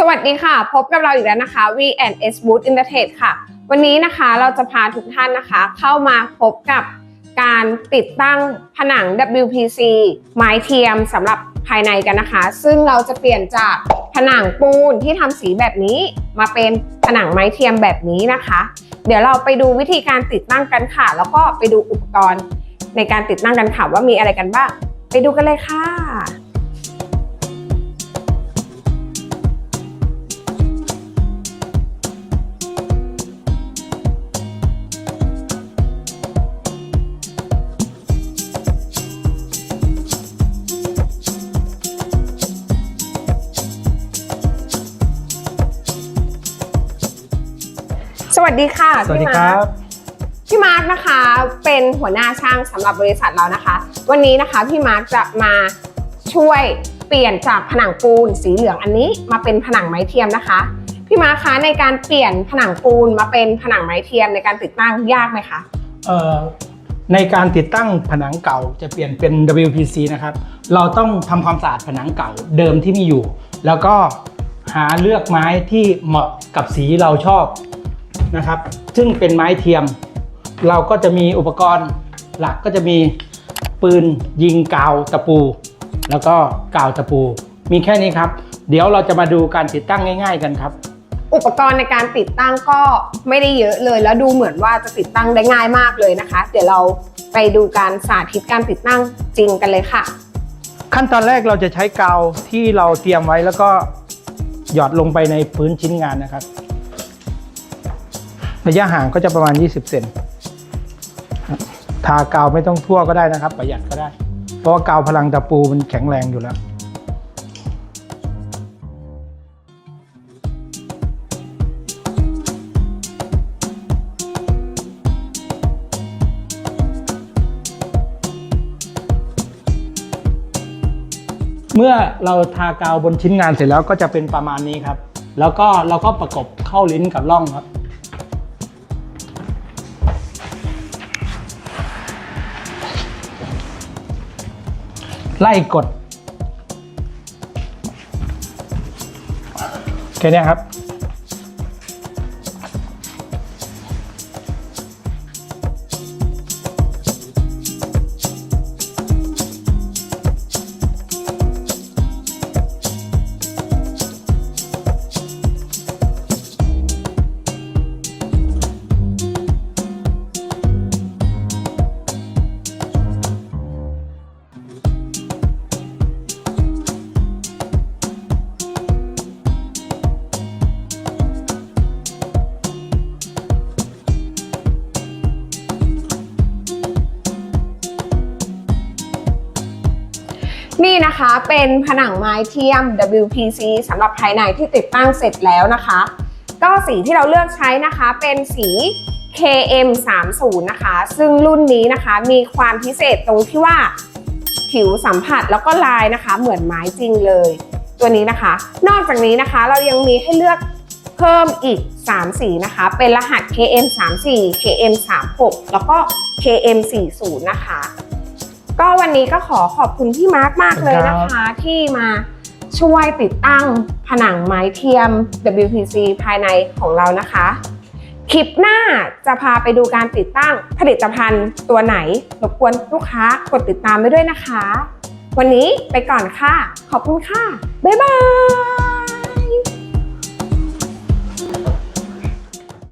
สวัสดีค่ะ พบกับเราอีกแล้วนะคะ V&S Boot i n t e r t e c h ค่ะ วันนี้นะคะเราจะพาทุกท่านนะคะ เข้ามาพบกับการติดตั้งผนัง WPC ไม้เทียมสำหรับภายในกันนะคะ ซึ่งเราจะเปลี่ยนจากผนังปูนที่ทำสีแบบนี้มาเป็นผนังไม้เทียมแบบนี้นะคะ เดี๋ยวเราไปดูวิธีการติดตั้งกันค่ะ แล้วก็ไปดูอุปกรณ์ในการติดตั้งกันค่ะว่ามีอะไรกันบ้าง ไปดูกันเลยค่ะ สวัสดีค่ะสวัสดีพี่คมารัร์คบพี่มาร์คนะคะเป็นหัวหน้าช่างสำหรับบริษัทเรานะคะ วันนี้นะคะพี่มาร์คจะมาช่วยเปลี่ยนจากผนังปูนสีเหลืองอันนี้มาเป็นผนังไม้เทียมนะคะ พี่มาร์คคะในการเปลี่ยนผนังปูนมาเป็นผนังไม้เทียมในการติดตั้งยากไหมคะเอ่อในการติดตั้งผนังเก่าจะเปลี่ยนเป็น WPC นะครับ เราต้องทำความสะอาดผนังเก่าเดิมที่มีอยู่ แล้วก็หาเลือกไม้ที่เหมาะกับสีเราชอบ นะครับ ซึ่งเป็นไม้เทียม เราก็จะมีอุปกรณ์หลักก็จะมีปืนยิงกาวตะปู แล้วก็กาวตะปู มีแค่นี้ครับ เดี๋ยวเราจะมาดูการติดตั้งง่าย ๆ กันครับ อุปกรณ์ในการติดตั้งก็ไม่ได้เยอะเลย แล้วดูเหมือนว่าจะติดตั้งได้ง่ายมากเลยนะคะ เดี๋ยวเราไปดูการสาธิตการติดตั้งจริงกันเลยค่ะ ขั้นตอนแรกเราจะใช้กาวที่เราเตรียมไว้แล้วก็หยอดลงไปในพื้นชิ้นงานนะครับ ระยะห่างก็จะประมาณ 20 เซนครับทากาวไม่ต้องทั่วก็ได้นะครับ ประหยัดก็ได้ เพราะว่ากาวพลังตะปูมันแข็งแรงอยู่แล้วเมื่อเราทากาวบนชิ้นงานเสร็จแล้วก็จะเป็นประมาณนี้ครับ แล้วก็เราก็ประกบเข้าลิ้นกับร่องครับ ไล่กดแค่เนี้ยครับ นี่นะคะเป็นผนังไม้เทียม WPC สำหรับภายในที่ติดตั้งเสร็จแล้วนะคะ ก็สีที่เราเลือกใช้นะคะเป็นสี KM 3 0นะคะ ซึ่งรุ่นนี้นะคะมีความพิเศษตรงที่ว่าผิวสัมผัสแล้วก็ลายนะคะ เหมือนไม้จริงเลย ตัวนี้นะคะ นอกจากนี้นะคะเรายังมีให้เลือกเพิ่มอีก 3 สีนะคะ เป็นรหัส KM 3 4 KM 3 6แล้วก็ KM 4 0นะคะ ก็วันนี้ก็ขอขอบคุณพี่มาร์คมากเลยนะคะ ที่มาช่วยติดตั้งผนังไม้เทียม WPC ภายในของเรานะคะ คลิปหน้าจะพาไปดูการติดตั้งผลิตภัณฑ์ตัวไหนรบกวนลูกค้ากดติดตามไปด้วยนะคะ วันนี้ไปก่อนค่ะ ขอบคุณค่ะ บ๊ายบาย